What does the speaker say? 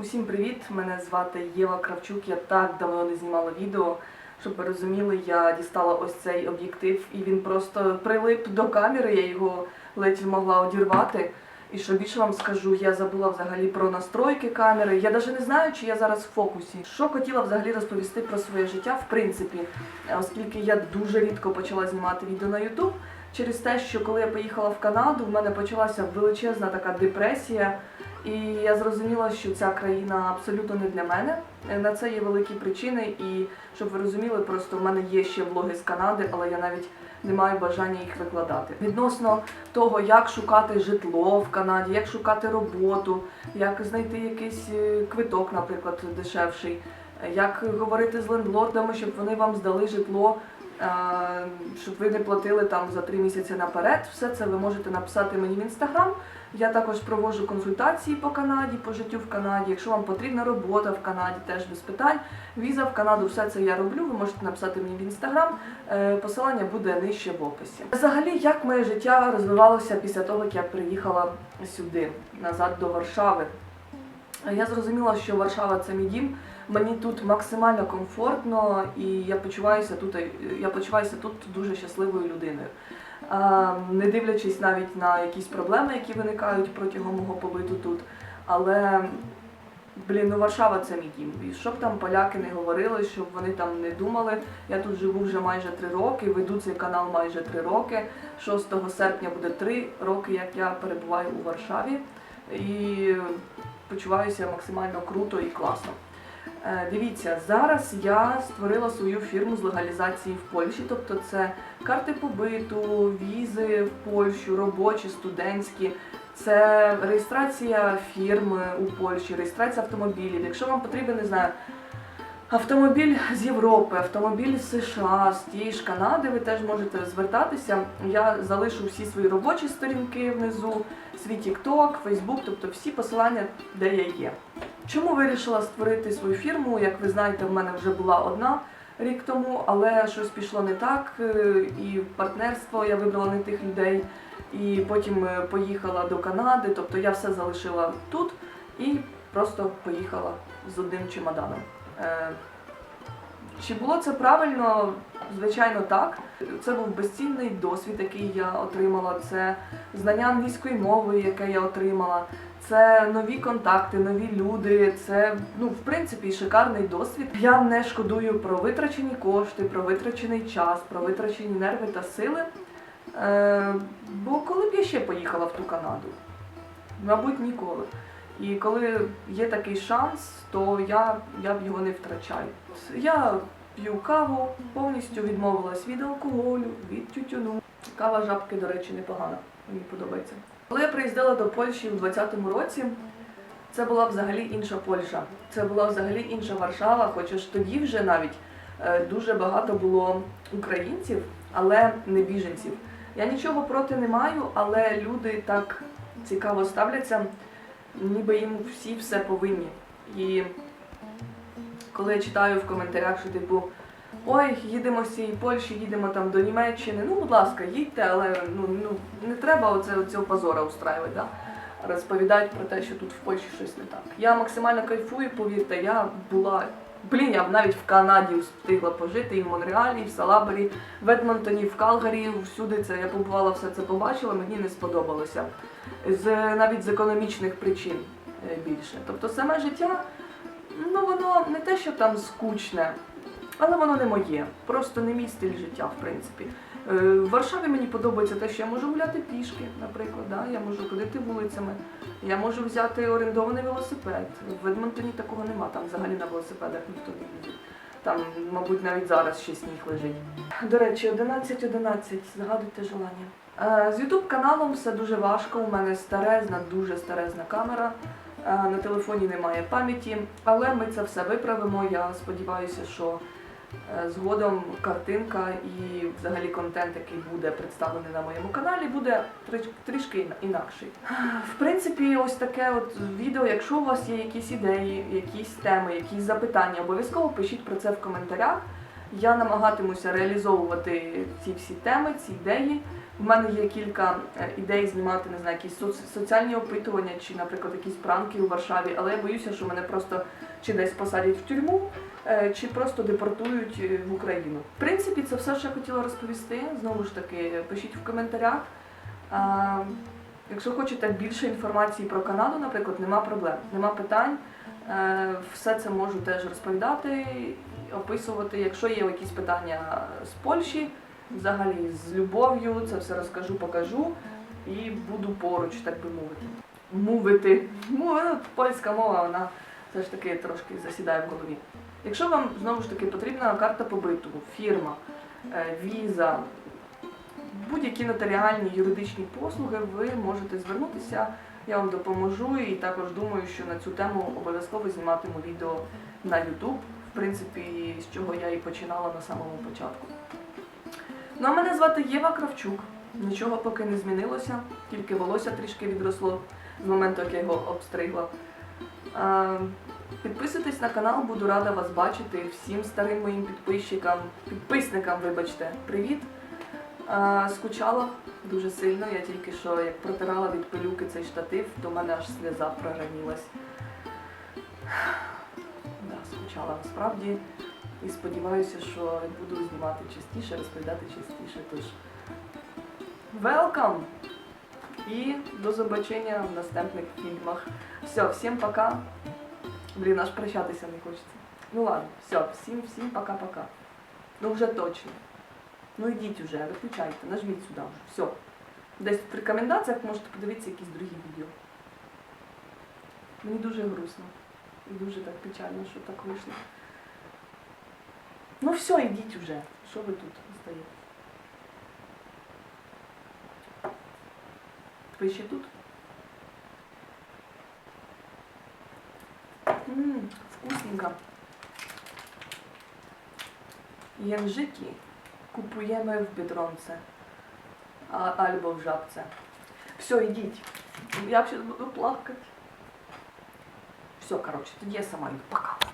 Усім привіт! Мене звати Єва Кравчук. Я так давно не знімала відео. Щоб ви розуміли, я дістала ось цей об'єктив, і він просто прилип до камери, я його ледь могла одірвати. І що більше вам скажу, я забула взагалі про настройки камери. Я навіть не знаю, чи я зараз в фокусі. Що хотіла взагалі розповісти про своє життя, в принципі, оскільки я дуже рідко почала знімати відео на YouTube, через те, що коли я поїхала в Канаду, в мене почалася величезна така депресія. І я зрозуміла, що ця країна абсолютно не для мене. Е, На це є великі причини, і щоб ви розуміли, просто в мене є ще влоги з Канади, але я навіть не маю бажання їх викладати. Відносно того, як шукати житло в Канаді, як шукати роботу, як знайти якийсь е, квиток, наприклад, дешевший, е, як говорити з лендлордами, щоб вони вам здали житло. Е, Щоб ви не платили там за три місяці наперед, все це ви можете написати мені в інстаграм. Я також проводжу консультації по Канаді, по життю в Канаді. Якщо вам потрібна робота в Канаді, теж без питань. Віза в Канаду, все це я роблю. Ви можете написати мені в інстаграм. Е, Посилання буде нижче в описі. Взагалі, як моє життя розвивалося після того, як я приїхала сюди, назад до Варшави. Я зрозуміла, що Варшава це мій дім. Мені тут максимально комфортно, і я почуваюся тут. Я почуваюся тут дуже щасливою людиною. Не дивлячись навіть на якісь проблеми, які виникають протягом мого побиту тут. Але блін, ну Варшава це мій дім. І щоб там поляки не говорили, щоб вони там не думали. Я тут живу вже майже три роки, веду цей канал майже три роки. 6 серпня буде три роки, як я перебуваю у Варшаві. І почуваюся максимально круто і класно. Е, Дивіться, зараз я створила свою фірму з легалізації в Польщі, тобто це карти побиту, візи в Польщу, робочі, студентські. Це реєстрація фірми у Польщі, реєстрація автомобілів. Якщо вам потрібен, не знаю, автомобіль з Європи, автомобіль з США, з тієї ж Канади, ви теж можете звертатися. Я залишу всі свої робочі сторінки внизу, свій TikTok, Facebook, тобто всі посилання, де я є. Чому вирішила створити свою фірму? Як ви знаєте, в мене вже була одна рік тому, але щось пішло не так, е, і партнерство я вибрала не тих людей, і потім е, поїхала до Канади, тобто я все залишила тут і просто поїхала з одним чемоданом. Чи було це правильно? Звичайно, так. Це був безцінний досвід, який я отримала. Це знання англійської мови, яке я отримала. Це нові контакти, нові люди. Це ну в принципі шикарний досвід. Я не шкодую про витрачені кошти, про витрачений час, про витрачені нерви та сили. Е, бо коли б я ще поїхала в ту Канаду? Мабуть, ніколи. І коли є такий шанс, то я, я б його не втрачаю. Я п'ю каву, повністю відмовилась від алкоголю, від тютюну. Кава жабки, до речі, непогана. Мені подобається. Коли я приїздила до Польщі у 20-му році, це була взагалі інша Польща. Це була взагалі інша Варшава, хоча ж тоді вже навіть е, дуже багато було українців, але не біженців. Я нічого проти не маю, але люди так цікаво ставляться, ніби їм всі все повинні. І коли я читаю в коментарях, що типу. Ой, їдемо з цієї Польщі, їдемо там до Німеччини. Ну, будь ласка, їдьте, але ну, ну не треба оце, цього позора устраювати, да? розповідають про те, що тут в Польщі щось не так. Я максимально кайфую, повірте, я була. Блін, я б навіть в Канаді встигла пожити, і в Монреалі, і в Салабері, в Едмонтоні, в Калгарі, всюди це я побувала, все це побачила, мені не сподобалося. З, навіть з економічних причин е, більше. Тобто саме життя, ну воно не те, що там скучне, але воно не моє. Просто не мій стиль життя, в принципі. Е, В Варшаві мені подобається те, що я можу гуляти пішки, наприклад, да? я можу ходити вулицями, я можу взяти орендований велосипед. В Едмонтоні такого нема, там взагалі на велосипедах ніхто не їздить. Там, мабуть, навіть зараз ще сніг лежить. До речі, 11.11, загадуйте желання. Е, З Ютуб каналом все дуже важко. У мене старезна, дуже старезна камера. Е, На телефоні немає пам'яті, але ми це все виправимо. Я сподіваюся, що згодом картинка і взагалі контент, який буде представлений на моєму каналі, буде трішки інакший. В принципі, ось таке от відео. Якщо у вас є якісь ідеї, якісь теми, якісь запитання, обов'язково пишіть про це в коментарях. Я намагатимуся реалізовувати ці всі теми, ці ідеї. У мене є кілька е, ідей знімати, не знаю, якісь соціальні опитування чи, наприклад, якісь пранки у Варшаві, але я боюся, що мене просто чи десь посадять в тюрму, е, чи просто депортують е, в Україну. В принципі, це все, що я хотіла розповісти. Знову ж таки, пишіть в коментарях. Якщо хочете більше інформації про Канаду, наприклад, нема проблем, нема питань. Е, Все це можу теж розповідати, описувати. Якщо є якісь питання з Польщі, взагалі з любов'ю, це все розкажу, покажу і буду поруч, так би мовити. Мовити. Ну, польська мова, вона все ж таки трошки засідає в голові. Якщо вам знову ж таки потрібна карта побиту, фірма, е, віза, будь-які нотаріальні юридичні послуги, ви можете звернутися. Я вам допоможу і також думаю, що на цю тему обов'язково зніматиму відео на YouTube, в принципі, з чого я і починала на самому початку. Ну а мене звати Єва Кравчук. Нічого поки не змінилося, тільки волосся трішки відросло з моменту, як я його обстригла. А, Підписуйтесь на канал, буду рада вас бачити. Всім старим моїм підписчикам, підписникам, вибачте, привіт. Скучала дуже сильно. Я тільки що як протирала від пилюки цей штатив, то в мене аж сльоза проранілась. Да, скучала насправді. І сподіваюся, що буду знімати частіше, розповідати частіше. Тож welcome! І до побачення в наступних фільмах. Все, всім пока. Блін, аж прощатися не хочеться. Ну ладно, все, всім, всім пока-пока. Ну вже точно. Ну йдіть уже, виключайте, нажміть сюди вже. Все. Десь в рекомендаціях можете подивитися якісь другі відео. Мені дуже грустно. І дуже так печально, що так вийшло. Ну все, йдіть уже. Що ви тут стоїте? Ви ще тут? Ммм, вкусненько. Języki kupujemy w Biedronce a, albo w Żabce. Все, йдіть. Я сейчас буду плакать. Все, короче, я сама йду. Пока.